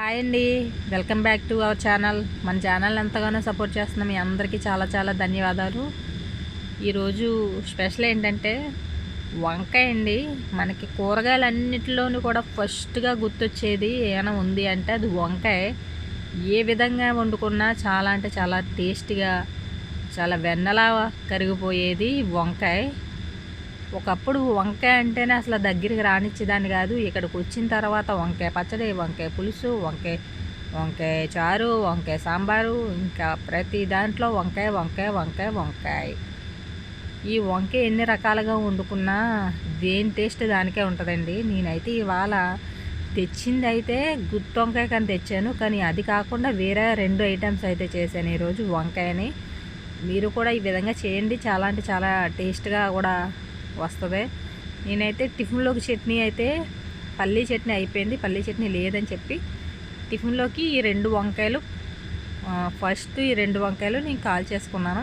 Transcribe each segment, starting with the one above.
Hi అండి. Welcome back to our channel. మన channel ఎంతగానో సపోర్ట్ చేస్తున్న మీ అందరికీ చాలా చాలా ధన్యవాదాలు. ఈరోజు స్పెషల్ ఏంటంటే వంకాయ అండి. మనకి కూరగాయలన్నిటిలోనూ కూడా ఫస్ట్గా గుర్తొచ్చేది ఏమైనా ఉంది అంటే అది వంకాయ. ఏ విధంగా వండుకున్నా చాలా అంటే చాలా టేస్టీగా చాలా వెన్నలా కరిగిపోయేది వంకాయ. ఒకప్పుడు వంకాయ అంటేనే అసలు దగ్గరికి రానిచ్చేదాన్ని కాదు. ఇక్కడికి వచ్చిన తర్వాత వంకాయ పచ్చడి వంకాయ పులుసు వంకాయ వంకాయ చారు వంకాయ సాంబారు ఇంకా ప్రతి దాంట్లో వంకాయ వంకాయ వంకాయ వంకాయ. ఈ వంకాయ ఎన్ని రకాలుగా వండుకున్నా దేని టేస్ట్ దానికే ఉంటుందండి. నేనైతే ఇవాళ తెచ్చింది అయితే గుత్తి వంకాయ కానీ తెచ్చాను. కానీ అది కాకుండా వేరే రెండు ఐటమ్స్ అయితే చేశాను ఈరోజు వంకాయని. మీరు కూడా ఈ విధంగా చేయండి. చాలా అంటే చాలా టేస్ట్గా కూడా వస్తుంది. నేనైతే టిఫిన్లోకి చట్నీ అయితే పల్లీ చట్నీ అయిపోయింది. పల్లీ చట్నీ లేదని చెప్పి టిఫిన్లోకి ఈ రెండు వంకాయలు ఫస్ట్ ఈ రెండు వంకాయలు నేను కాల్ చేసుకున్నాను.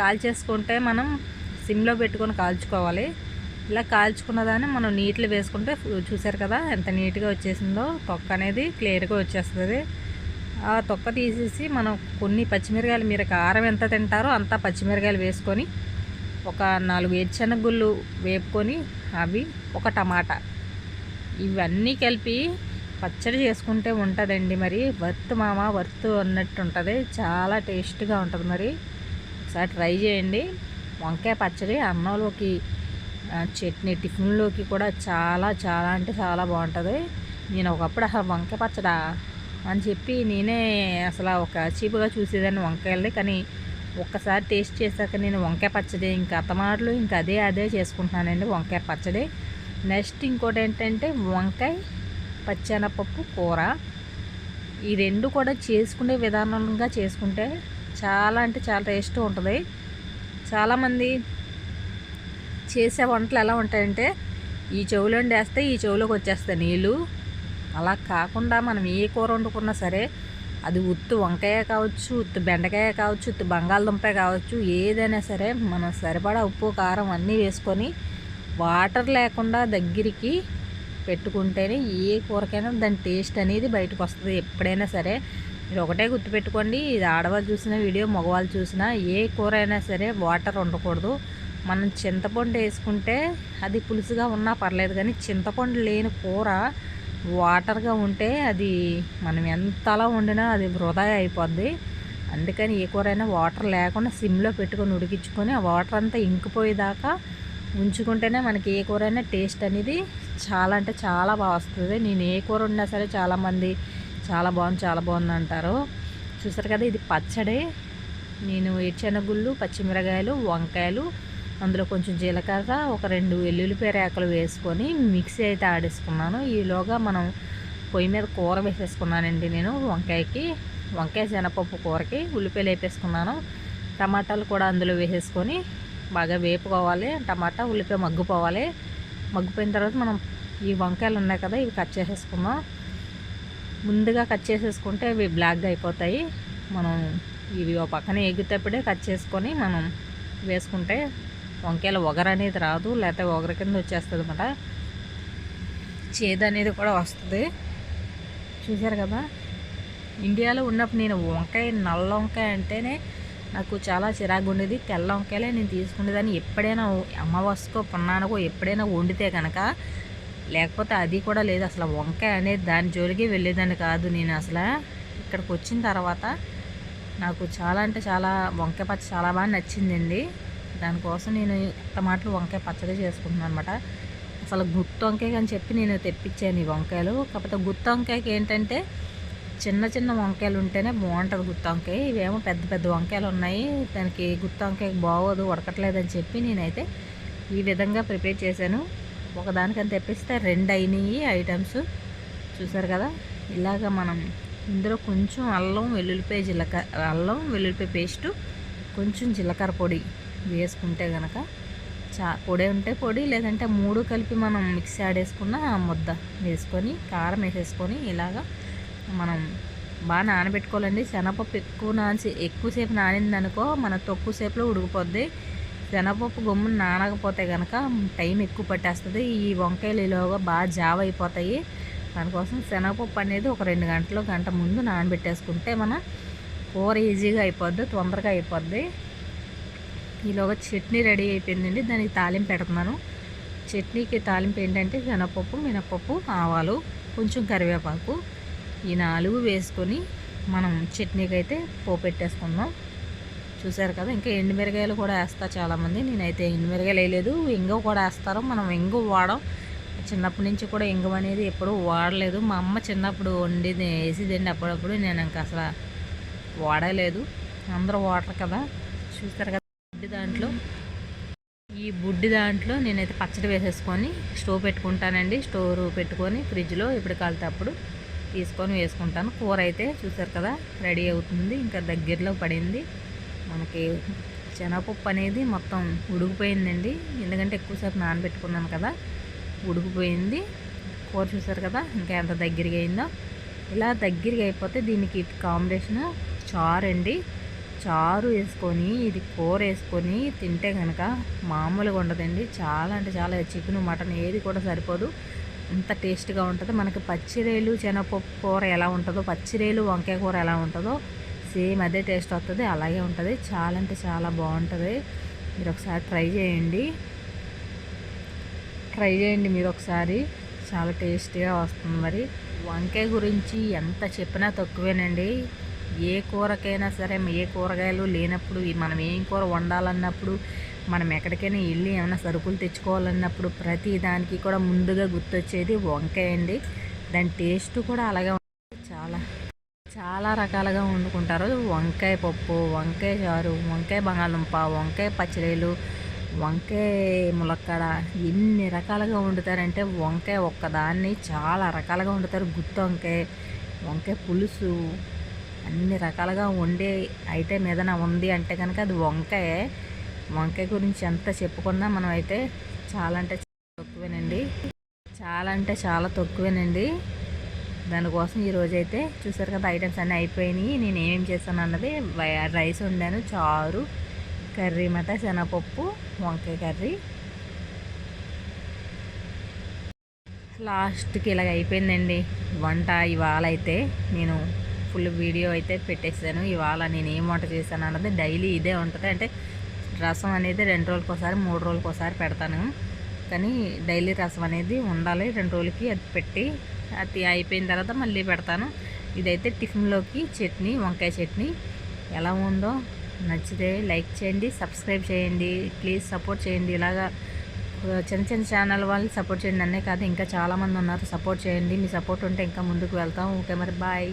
కాల్ చేసుకుంటే మనం సిమ్లో పెట్టుకొని కాల్చుకోవాలి. ఇలా కాల్చుకున్న దాన్ని మనం నీటిలో వేసుకుంటే చూసారు కదా ఎంత నీట్గా వచ్చేసిందో? తొక్క అనేది క్లియర్గా వచ్చేస్తుంది. ఆ తొక్క తీసేసి మనం కొన్ని పచ్చిమిరకాయలు మీరు కారం ఎంత తింటారో అంత పచ్చిమిరకాయలు వేసుకొని ఒక నాలుగు ఎచ్చనగుళ్ళు వేపుకొని అవి ఒక టమాటా. ఇవన్నీ కలిపి పచ్చడి చేసుకుంటే ఉంటుందండి మరి. వర్త్ మామ వర్త్ అన్నట్టు ఉంటుంది చాలా టేస్ట్గా ఉంటుంది మరి. ఒకసారి ట్రై చేయండి. వంకాయ పచ్చడి అన్నంలోకి చట్నీ టిఫిన్లోకి కూడా చాలా చాలా అంటే చాలా బాగుంటుంది. నేను ఒకప్పుడు అసలు వంకాయ పచ్చడా అని చెప్పి నేనే అసలు ఒక చీపుగా చూసేదాన్ని వంకాయలది. కానీ ఒక్కసారి టేస్ట్ చేశాక నేను వంకాయ పచ్చడి ఇంకా అత్తమాటలు ఇంకా అదే అదే చేసుకుంటున్నానండి వంకాయ పచ్చడి. నెక్స్ట్ ఇంకోటి ఏంటంటే వంకాయ పచ్చెనపప్పు కూర. ఈ రెండు కూడా చేసుకునే విధానంగా చేసుకుంటే చాలా అంటే చాలా టేస్ట్ ఉంటుంది. చాలామంది చేసే వంటలు ఎలా ఉంటాయంటే ఈ చెవులో వేస్తే ఈ చెవులోకి వచ్చేస్తాయి నీళ్ళు. అలా కాకుండా మనం ఏ కూర వండుకున్నా సరే అది ఉత్తు వంకాయ కావచ్చు ఉత్తు బెండకాయ కావచ్చు ఉత్తు బంగాళదుంప కావచ్చు ఏదైనా సరే మనం సరిపడా ఉప్పు కారం అన్నీ వేసుకొని వాటర్ లేకుండా దగ్గరికి పెట్టుకుంటేనే ఏ కూరకైనా దాని టేస్ట్ అనేది బయటకు వస్తుంది. ఎప్పుడైనా సరే మీరు ఒకటే గుర్తుపెట్టుకోండి ఇది ఆడవాళ్ళు చూసిన వీడియో మగవాళ్ళు చూసినా ఏ కూర అయినా సరే వాటర్ ఉండకూడదు. మనం చింతపండు వేసుకుంటే అది పులుసుగా ఉన్నా పర్లేదు కానీ చింతపండు లేని కూర వాటర్గా ఉంటే అది మనం ఎంతలా వండినా అది వృధా అయిపోద్ది. అందుకని ఏ కూరైనా వాటర్ లేకుండా సిమ్లో పెట్టుకొని ఉడికించుకొని ఆ వాటర్ అంతా ఇంకిపోయేదాకా ఉంచుకుంటేనే మనకి ఏ కూరైనా టేస్ట్ అనేది చాలా అంటే చాలా బాగా వస్తుంది. నేను ఏ కూర ఉన్నా సరే చాలామంది చాలా బాగుంది చాలా బాగుంది అంటారు. చూసారు కదా ఇది పచ్చడి. నేను ఏడ్చెనగుళ్ళు పచ్చిమిరకాయలు వంకాయలు అందులో కొంచెం జీలకర్ర ఒక రెండు వెల్లుల్లిపాయ రేకలు వేసుకొని మిక్సీ అయితే ఆడేసుకున్నాను. ఈలోగా మనం పొయ్యి మీద కూర వేసేసుకున్నానండి నేను వంకాయకి. వంకాయ శనపప్పు కూరకి ఉల్లిపాయలు వేపేసుకున్నాను. టమాటాలు కూడా అందులో వేసేసుకొని బాగా వేపుకోవాలి. టమాటా ఉల్లిపాయ మగ్గిపోవాలి. మగ్గిపోయిన తర్వాత మనం ఈ వంకాయలు ఉన్నాయి కదా ఇవి కట్ చేసేసుకుందాం. ముందుగా కట్ చేసేసుకుంటే ఇవి బ్లాక్గా అయిపోతాయి. మనం ఇవి ఒక పక్కన ఎగ్గుతప్పుడే కట్ చేసుకొని మనం వేసుకుంటే వంకాయల ఒగర అనేది రాదు లేకపోతే ఒగర కింద వచ్చేస్తుంది అనమాట చేదు అనేది కూడా వస్తుంది. చూశారు కదా? ఇండియాలో ఉన్నప్పుడు నేను వంకాయ నల్ల వంకాయ అంటేనే నాకు చాలా చిరాకు ఉండేది. తెల్ల వంకాయలే నేను తీసుకునేదాన్ని. ఎప్పుడైనా అమావాస్యకో పున్నానకో ఎప్పుడైనా వండితే కనుక లేకపోతే అది కూడా లేదు. అసలు వంకాయ అనేది దాని జోలికి వెళ్ళేదాన్ని కాదు నేను అసలు. ఇక్కడికి వచ్చిన తర్వాత నాకు చాలా అంటే చాలా వంకాయ పచ్చ చాలా బాగా నచ్చిందండి. దానికోసం నేను టమాటాలు వంకాయ పచ్చడి చేసుకుంటున్నాను అనమాట అసలు గుత్తి వంకాయ అని చెప్పి నేను తెప్పించాను ఈ వంకాయలు. కాకపోతే గుత్తి వంకాయకి ఏంటంటే చిన్న చిన్న వంకాయలు ఉంటేనే బాగుంటుంది గుత్తి వంకాయ. ఇవేమో పెద్ద పెద్ద వంకాయలు ఉన్నాయి. దానికి గుత్తి వంకాయ బాగోదు ఉడకట్లేదని చెప్పి నేనైతే ఈ విధంగా ప్రిపేర్ చేశాను. ఒకదానికని తెప్పిస్తే రెండు అయినాయి ఐటమ్స్. చూసారు కదా? ఇలాగ మనం ఇందులో కొంచెం అల్లం వెల్లుల్లిపాయ జీలకర్ర అల్లం వెల్లుల్లిపాయ పేస్టు కొంచెం జీలకర్ర పొడి వేసుకుంటే కనుక చా పొడి ఉంటే పొడి లేదంటే మూడు కలిపి మనం మిక్సీ ఆడేసుకున్న ముద్ద వేసుకొని కారం వేసేసుకొని ఇలాగా మనం బాగా నానబెట్టుకోవాలండి. శనగపప్పు ఎక్కువ నాని ఎక్కువసేపు నానిందనుకో మన తక్కువ సేపులో ఉడికిపోద్ది. శనగపప్పు గమ్మున నానకపోతే కనుక టైం ఎక్కువ పట్టేస్తుంది. ఈ వంకాయలు ఇలాగా బాగా జావ అయిపోతాయి. దానికోసం శనగపప్పు అనేది ఒక రెండు గంటలు గంట ముందు నానబెట్టేసుకుంటే మన కూర ఈజీగా అయిపోద్ది తొందరగా అయిపోద్ది. ఈలోగా చట్నీ రెడీ అయిపోయిందండి. దానికి తాలింపు పెడుతున్నాను. చట్నీకి తాలింపు ఏంటంటే శనగపప్పు మినపప్పు ఆవాలు కొంచెం కరివేపాకు ఈ నాలుగు వేసుకొని మనం చట్నీకి అయితే పోపెట్టేసుకుందాం. చూసారు కదా ఇంకా ఎండుమిరగాయలు కూడా వేస్తారు చాలామంది. నేనైతే ఎండుమిరగాయలు వేయలేదు. ఇంగ కూడా వేస్తారు. మనం ఎంగు వాడం. చిన్నప్పటి నుంచి కూడా ఇంగం అనేది ఎప్పుడూ వాడలేదు. మా అమ్మ చిన్నప్పుడు వండిది వేసిదండి అప్పుడప్పుడు. నేను ఇంకా అసలు వాడలేదు. అందరూ వాడరు కదా. చూస్తారు కదా. దాంట్లో. ఈ బుడ్డి దాంట్లో నేనైతే పచ్చడి వేసేసుకొని స్టవ్ పెట్టుకుంటానండి. స్టోర్ పెట్టుకొని ఫ్రిడ్జ్లో ఇప్పుడు కలితేప్పుడు తీసుకొని వేసుకుంటాను. కూర అయితే చూసారు కదా రెడీ అవుతుంది. ఇంకా దగ్గరలో పడింది. మనకి శనగపప్పు అనేది మొత్తం ఉడికిపోయిందండి. ఎందుకంటే ఎక్కువసేపు నానబెట్టుకున్నాను కదా ఉడికిపోయింది. కూర చూసారు కదా ఇంకా ఎంత దగ్గరగా అయిందో. ఇలా దగ్గరగా అయిపోతే దీనికి కాంబినేషన్ చారు అండి చారు వేసుకొని ఇది కూర వేసుకొని తింటే కనుక మామూలుగా ఉండదండి. చాలా అంటే చాలా చికెన్ మటన్ ఏది కూడా సరిపోదు. అంత టేస్ట్గా ఉంటుంది. మనకి పచ్చిరేలు శనగపప్పు కూర ఎలా ఉంటుందో పచ్చిరేలు వంకాయ కూర ఎలా ఉంటుందో సేమ్ అదే టేస్ట్ వస్తుంది. అలాగే ఉంటుంది. చాలా అంటే చాలా బాగుంటుంది. మీరు ఒకసారి ట్రై చేయండి. ట్రై చేయండి మీరు ఒకసారి. చాలా టేస్టీగా వస్తుంది మరి. వంకాయ గురించి ఎంత చెప్పినా తక్కువేనండి. ఏ కూరకైనా సరే ఏ కూరగాయలు లేనప్పుడు మనం ఏం కూర వండాలన్నప్పుడు మనం ఎక్కడికైనా వెళ్ళి ఏమైనా సరుకులు తెచ్చుకోవాలన్నప్పుడు ప్రతి దానికి కూడా ముందుగా గుర్తొచ్చేది వంకాయ అండి. దాని టేస్ట్ కూడా అలాగే ఉంటుంది. చాలా చాలా రకాలుగా వండుకుంటారు. వంకాయ పప్పు వంకాయ చారు వంకాయ బంగాళదుంప వంకాయ పచ్చడిలు వంకాయ ములక్కడ ఎన్ని రకాలుగా వండుతారంటే వంకాయ ఒక్కదాన్ని చాలా రకాలుగా వండుతారు. గుత్తి వంకాయ వంకాయ పులుసు అన్ని రకాలుగా వండే ఐటెం ఏదైనా ఉంది అంటే కనుక అది వంకాయే. వంకాయ గురించి ఎంత చెప్పుకున్నా మనం అయితే చాలా అంటే తక్కువేనండి. చాలా అంటే చాలా తక్కువేనండి. దానికోసం ఈరోజైతే చూసారు కదా ఐటమ్స్ అన్నీ అయిపోయినాయి. నేను ఏమేమి చేశాను అన్నది రైస్ వండాను చారు కర్రీ మట శనగపప్పు వంకాయ కర్రీ. లాస్ట్కి ఇలాగ అయిపోయిందండి వంట ఇవాళ అయితే నేను ఫుల్ వీడియో అయితే పెట్టేసాను ఇవాళ నేను ఏం వంట చేశాను అన్నది డైలీ ఇదే ఉంటుంది. అంటే రసం అనేది రెండు రోజులకి ఒకసారి మూడు రోజులకి ఒకసారి పెడతాను. కానీ డైలీ రసం అనేది ఉండాలి. రెండు రోజులకి అది పెట్టి అది అయిపోయిన తర్వాత మళ్ళీ పెడతాను. ఇదైతే టిఫిన్లోకి చట్నీ వంకాయ చట్నీ ఎలా ఉందో నచ్చితే లైక్ చేయండి సబ్స్క్రైబ్ చేయండి ప్లీజ్ సపోర్ట్ చేయండి. ఇలాగా చిన్న చిన్న ఛానల్ వాళ్ళు సపోర్ట్ చేయండి. అన్నే కాదు ఇంకా చాలామంది ఉన్నారు. సపోర్ట్ చేయండి. మీ సపోర్ట్ ఉంటే ఇంకా ముందుకు వెళ్తాం. ఓకే మరి బాయ్.